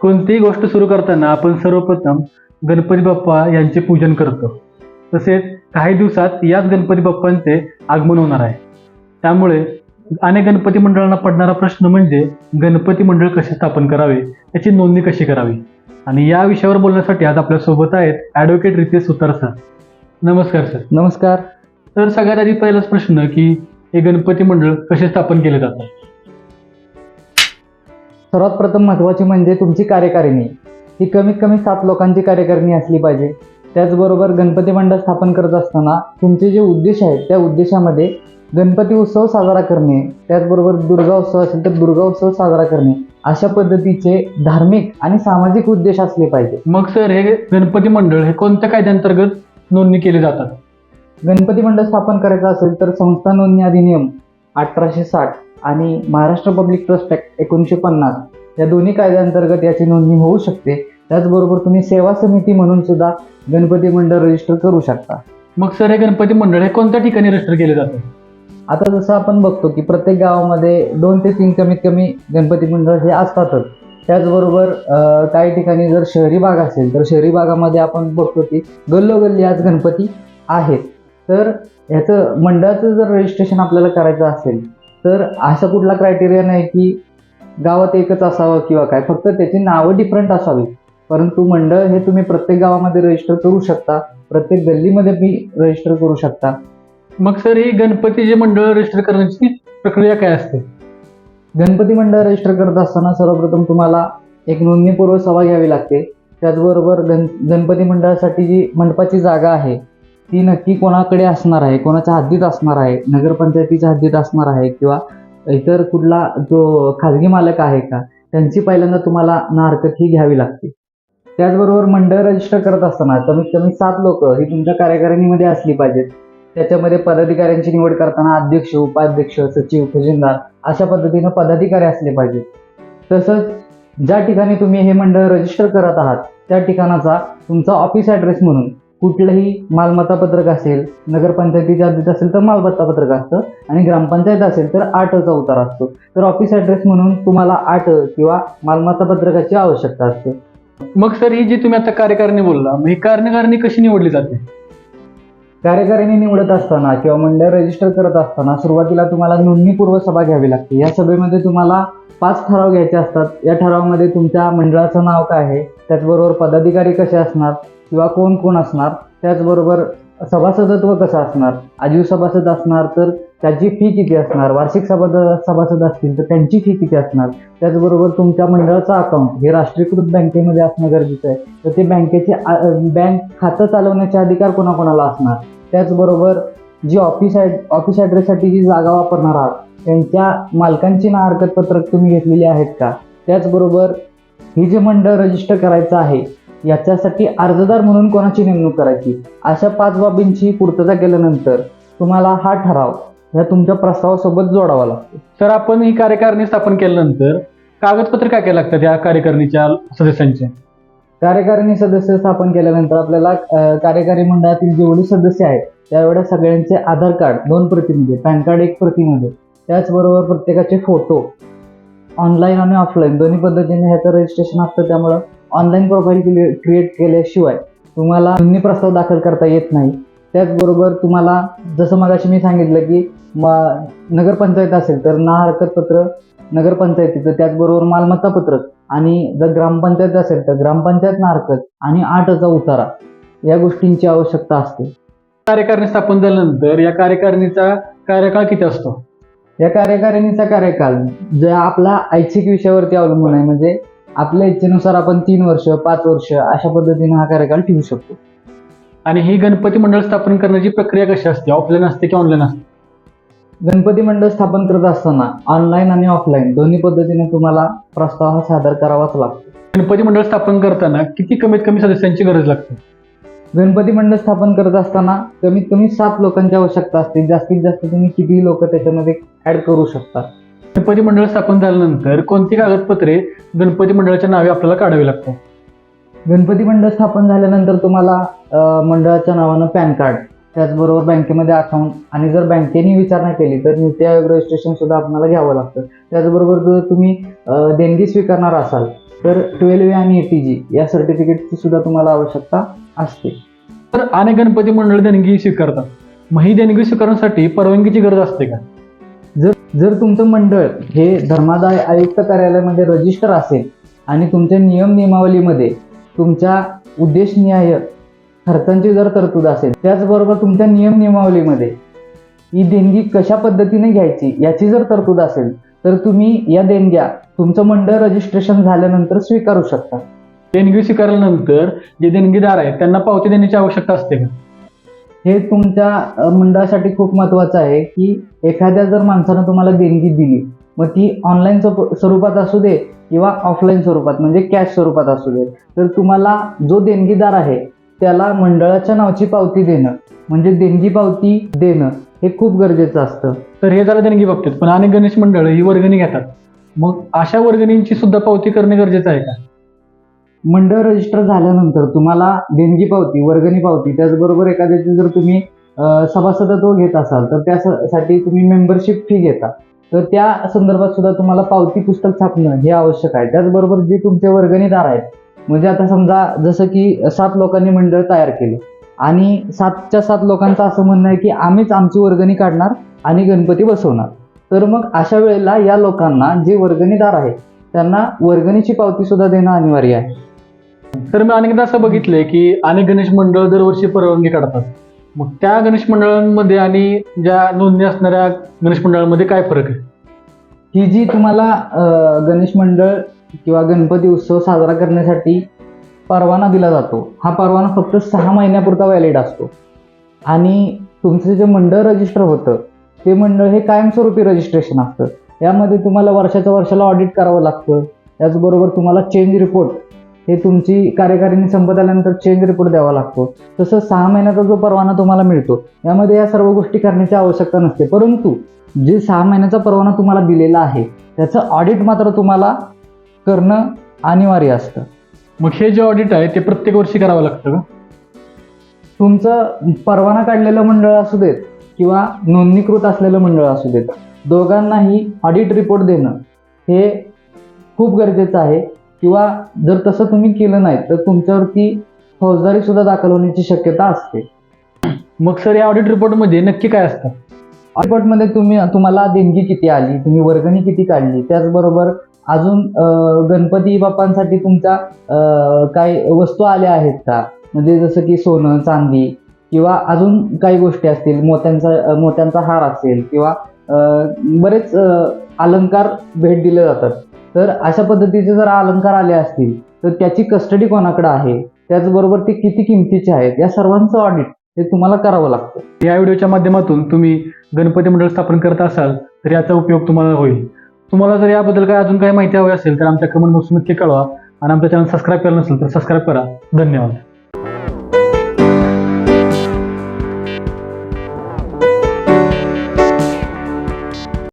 कोणतीही गोष्ट सुरू करताना आपण सर्वप्रथम गणपती बाप्पा यांचे पूजन करतो. तसेच काही दिवसात याच गणपती बाप्पांचे आगमन होणार आहे. त्यामुळे अनेक गणपती मंडळांना पडणारा प्रश्न म्हणजे गणपती मंडळ कसे स्थापन करावे याची नोंदणी कशी करावी? आणि या विषयावर बोलण्यासाठी आज आपल्यासोबत आहेत ॲडव्होकेट रितेश सुतार सर नमस्कार सर नमस्कार. तर सगळ्यात आधी पहिलाच प्रश्न की हे गणपती मंडळ कसे स्थापन केले जातात? सर्वात प्रथम महत्त्वाची म्हणजे तुमची कार्यकारिणी. ही कमीत कमी सात लोकांची कार्यकारिणी असली पाहिजे. त्याचबरोबर गणपती मंडळ स्थापन करत असताना तुमचे जे उद्देश आहेत त्या उद्देशामध्ये गणपती उत्सव साजरा करणे त्याचबरोबर दुर्गा उत्सव असेल तर दुर्गा उत्सव साजरा करणे अशा पद्धतीचे धार्मिक आणि सामाजिक उद्देश असले पाहिजे. मग सर हे गणपती मंडळ हे कोणत्या कायद्यांतर्गत नोंदणी केली जातात? गणपती मंडळ स्थापन करायचं असेल तर संस्था नोंदणी अधिनियम अठराशे साठ आणि महाराष्ट्र पब्लिक ट्रस्ट ऍक्ट एकोणीसशे पन्नास या दोन्ही कायद्यांतर्गत याची नोंदणी होऊ शकते. त्याचबरोबर तुम्ही सेवा समिती म्हणून सुद्धा गणपती मंडळ रजिस्टर करू शकता. मग सर हे गणपती मंडळ हे कोणत्या ठिकाणी रजिस्टर केले जातात आता जसं आपण बघतो की प्रत्येक गावामध्ये दोन ते तीन कमीत कमी गणपती मंडळ हे असतातच. त्याचबरोबर काही ठिकाणी जर शहरी भाग असेल तर शहरी भागामध्ये आपण बघतो की गल्लोगल्ली आज गणपती आहेत. तर ह्याचं मंडळाचं जर रजिस्ट्रेशन आपल्याला करायचं असेल तर असा कुठला क्रायटेरिया नाही की गावात एकच असावं किंवा काय फक्त त्याची नावं डिफरंट असावी परंतु मंडळ हे तुम्ही प्रत्येक गावामध्ये रजिस्टर करू शकता प्रत्येक गल्लीमध्ये मी रजिस्टर करू शकता. मग सर ही गणपती जे मंडळ रजिस्टर करण्याची प्रक्रिया काय असते? गणपती मंडळ रजिस्टर करत असताना सर्वप्रथम तुम्हाला एक नोंदणीपूर्व सभा घ्यावी लागते. त्याचबरोबर गण गणपती मंडळासाठी जी मंडपाची जागा आहे ती नक्की कोणाकडे असणार आहे कोणाच्या हद्दीत असणार आहे नगरपंचायतीच्या हद्दीत असणार आहे किंवा इतर कुठला जो खाजगी मालक आहे का त्यांची पहिल्यांदा तुम्हाला ना हरकत ही घ्यावी लागते. त्याचबरोबर मंडळ रजिस्टर करत असताना कमीत कमी सात लोक ही तुमच्या कार्यकारिणीमध्ये असली पाहिजेत. त्याच्यामध्ये पदाधिकाऱ्यांची निवड करताना अध्यक्ष उपाध्यक्ष सचिव खजिनदार अशा पद्धतीनं पदाधिकारी असले पाहिजेत. तसंच ज्या ठिकाणी तुम्ही हे मंडळ रजिस्टर करत आहात त्या ठिकाणाचा तुमचा ऑफिस ॲड्रेस म्हणून कुठलंही मालमत्ता पत्रक असेल नगरपंचायतीच्या हद्दीत असेल तर मालमत्ता पत्रक असतं आणि ग्रामपंचायत असेल तर आठचा उतार असतो. तर ऑफिस ॲड्रेस म्हणून तुम्हाला आठ किंवा मालमत्ता पत्रकाची आवश्यकता असते. मग सर ही जी तुम्ही आता कार्यकारिणी बोलला मग ही कार्यकारिणी कशी निवडली जाते? कार्यकारिणी निवडत असताना किंवा मंडळ रजिस्टर करत असताना सुरुवातीला तुम्हाला नोंदणीपूर्व सभा घ्यावी लागते. या सभेमध्ये तुम्हाला पाच ठराव घ्यायचे असतात. या ठरावामध्ये तुमच्या मंडळाचं नाव काय आहे त्याचबरोबर पदाधिकारी कसे असणार किंवा कोण कोण असणार त्याचबरोबर सभासदत्व कसं असणार आजीव सभासद असणार तर त्याची फी किती असणार वार्षिक सभाद सभासद असतील तर त्यांची फी किती असणार त्याचबरोबर तुमच्या मंडळाचं अकाउंट हे राष्ट्रीयकृत बँकेमध्ये असणं गरजेचं आहे. तर ते बँकेचे बँक खातं चालवण्याचे अधिकार कोणाकोणाला असणार? त्याचबरोबर जी ऑफिस ॲड ऑफिस ॲड्रेससाठी जी जागा वापरणार आहात त्यांच्या मालकांची ना हरकतपत्रक तुम्ही घेतलेली आहेत का? त्याचबरोबर ही जे मंडळ रजिस्टर करायचं आहे याच्यासाठी अर्जदार म्हणून कोणाची नेमणूक करायची? अशा पाच बाबींची पूर्तता केल्यानंतर तुम्हाला हा ठराव ह्या तुमच्या प्रस्तावासोबत जोडावा लागतो. सर आपण ही कार्यकारिणी स्थापन केल्यानंतर कागदपत्र काय काय लागतात या कार्यकारिणीच्या सदस्यांचे? कार्यकारिणी सदस्य स्थापन केल्यानंतर आपल्याला कार्यकारी मंडळातील जेवढे सदस्य आहेत त्यावेळेस सगळ्यांचे आधार कार्ड दोन प्रतीमध्ये पॅन कार्ड एक प्रतीमध्ये त्याचबरोबर प्रत्येकाचे फोटो ऑनलाईन आणि ऑफलाईन दोन्ही पद्धतीने ह्याचं रजिस्ट्रेशन असतं त्यामुळं ऑनलाईन प्रोफाईल क्रिएट केल्याशिवाय तुम्हाला नोंदणी प्रस्ताव दाखल करता येत नाही. त्याचबरोबर तुम्हाला जसं मगाशी मी सांगितलं की म नगरपंचायत असेल तर ना हरकत पत्र नगरपंचायतीचं त्याचबरोबर मालमत्ता पत्रक आणि जर ग्रामपंचायत असेल तर ग्रामपंचायत ना हरकत आणि आठचा उतारा या गोष्टींची आवश्यकता असते. कार्यकारिणी स्थापन झाल्यानंतर या कार्यकारिणीचा कार्यकाळ किती असतो? या कार्यकारिणीचा कार्यकाल जे आपला ऐच्छिक विषयावरती अवलंबून आहे म्हणजे आपल्या इच्छेनुसार आपण तीन वर्ष पाच वर्ष अशा पद्धतीने हा कार्यकाल ठेवू शकतो. आणि ही गणपती मंडळ स्थापन करण्याची प्रक्रिया कशी असते? ऑफलाईन असते की ऑनलाईन असते? गणपती मंडळ स्थापन करत असताना ऑनलाईन आणि ऑफलाईन दोन्ही पद्धतीने तुम्हाला प्रस्ताव हा सादर करावाच लागतो. गणपती मंडळ स्थापन करताना किती कमीत कमी सदस्यांची गरज लागते? गणपती मंडळ स्थापन करत असताना कमीत कमी सात लोकांची आवश्यकता असते. जास्तीत जास्त तुम्ही कितीही लोक त्याच्यामध्ये ऍड करू शकता गणपती मंडळ स्थापन झाल्यानंतर कोणती कागदपत्रे गणपती मंडळाच्या नावे आपल्याला काढावी लागतात? गणपती मंडळ स्थापन झाल्यानंतर तुम्हाला मंडळाच्या नावानं पॅन कार्ड त्याचबरोबर बँकेमध्ये अकाउंट आणि जर बँकेने विचारणा केली तर नीती आयोग रजिस्ट्रेशन सुद्धा आपल्याला घ्यावं लागतं. त्याचबरोबर जर तुम्ही देणगी स्वीकारणार असाल तर ट्वेल्व ए आणि एटी जी या सर्टिफिकेटची सुद्धा तुम्हाला आवश्यकता असते. तर अनेक गणपती मंडळ देणगी स्वीकारतात. मग ही देणगी स्वीकारण्यासाठी परवानगीची गरज असते का? जर तुमचं मंडळ हे धर्मादाय आयुक्त कार्यालयामध्ये रजिस्टर असेल आणि तुमच्या नियम नियमावलीमध्ये तुमच्या उद्देशनिहाय खर्चांची जर तरतूद असेल त्याचबरोबर तुमच्या नियम नियमावलीमध्ये ही देणगी कशा पद्धतीने घ्यायची याची जर तरतूद असेल तर तुम्ही या देणग्या तुमचं मंडळ रजिस्ट्रेशन झाल्यानंतर स्वीकारू शकता. देणगी स्वीकारल्यानंतर जे देणगीदार आहेत त्यांना पावती देण्याची आवश्यकता असते का? हे तुमच्या मंडळासाठी खूप महत्त्वाचं आहे की एखाद्या जर माणसानं तुम्हाला देणगी दिली मग ती ऑनलाईन स्वरूपात असू दे किंवा ऑफलाईन स्वरूपात म्हणजे कॅश स्वरूपात असू दे तर तुम्हाला जो देणगीदार आहे त्याला मंडळाच्या नावाची पावती देणं म्हणजे देणगी पावती देणं हे खूप गरजेचं असतं. तर हे झालं देणगी बाबतीत पण अनेक गणेश मंडळ ही वर्गणी घेतात. मग अशा वर्गणींची सुद्धा पावती करणे गरजेचं आहे का? मंडळ रजिस्टर झाल्यानंतर तुम्हाला देणगी पावती वर्गणी पावती त्याचबरोबर एखाद्याची जर तुम्ही सभासदत्व घेत असाल तर त्यासाठी तुम्ही मेंबरशिप फी घेता. तर त्या संदर्भात सुद्धा तुम्हाला पावती पुस्तक छापणं हे आवश्यक आहे. त्याचबरोबर जे तुमचे वर्गणीदार आहेत म्हणजे आता समजा जसं की सात लोकांनी मंडळ तयार केले आणि सातच्या सात लोकांचं असं म्हणणं आहे की आम्हीच आमची वर्गणी काढणार आणि गणपती बसवणार. तर मग अशा वेळेला या लोकांना जे वर्गणीदार आहेत त्यांना वर्गणीची पावती सुद्धा देणं अनिवार्य आहे. तर मी अनेकदा असं बघितलंय की अनेक गणेश मंडळ दरवर्षी परवानगी काढतात. मग त्या गणेश मंडळांमध्ये आणि ज्या नोंदणी असणाऱ्या गणेश मंडळांमध्ये काय फरक आहे? ही जी तुम्हाला गणेश मंडळ किंवा गणपती उत्सव साजरा करण्यासाठी परवाना दिला जातो हा परवाना फक्त सहा महिन्यापुरता व्हॅलिड असतो. आणि तुमचं जे मंडळ रजिस्टर होतं ते मंडळ हे कायमस्वरूपी रजिस्ट्रेशन असतं. यामध्ये तुम्हाला वर्षाच्या वर्षाला ऑडिट करावं लागतं. त्याचबरोबर तुम्हाला चेंज रिपोर्ट हे तुमची कार्यकारिणी संपत आल्यानंतर चेंज रिपोर्ट द्यावा लागतो. तसं सहा महिन्याचा जो परवाना तुम्हाला मिळतो यामध्ये या सर्व गोष्टी करण्याची आवश्यकता नसते. परंतु जे सहा महिन्याचा परवाना तुम्हाला दिलेला आहे त्याचं ऑडिट मात्र तुम्हाला करणं अनिवार्य असतं. मग हे जे ऑडिट आहे ते प्रत्येक वर्षी करावं लागतं का? तुमचं परवाना काढलेलं मंडळ असू देत किंवा नोंदणीकृत असलेलं मंडळ असू देत दोघांनाही ऑडिट रिपोर्ट देणं हे खूप गरजेचं आहे. किंवा जर तसं तुम्ही केलं नाही तर तुमच्यावरती फौजदारी सुद्धा दाखल होण्याची शक्यता असते. मग सर या ऑडिट रिपोर्टमध्ये नक्की काय असतं? रिपोर्टमध्ये तुम्ही तुम्हाला देणगी किती आली तुम्ही वर्गणी किती काढली त्याचबरोबर अजून गणपती बाप्पांसाठी तुमच्या काही वस्तू आल्या आहेत का? म्हणजे जसं की सोनं चांदी किंवा अजून काही गोष्टी असतील मोत्यांचा मोत्यांचा हार असेल किंवा बरेच अलंकार भेट दिले जातात. तर अशा पद्धतीचे जर अलंकार आले असतील तर त्याची कस्टडी कोणाकडे आहे? त्याचबरोबर ते किती किमतीचे आहेत? या सर्वांचं ऑडिट हे तुम्हाला करावं लागतं. या व्हिडिओच्या माध्यमातून तुम्ही गणपती मंडळ स्थापन करत असाल तर याचा उपयोग तुम्हाला होईल. तुम्हाला जर याबद्दल काय अजून काही माहिती हवी असेल तर आमच्या कमेंट बॉक्स नक्की कळवा. आणि आमचं चॅनल सबस्क्राईब केलं नसेल तर सबस्क्राईब करा. धन्यवाद.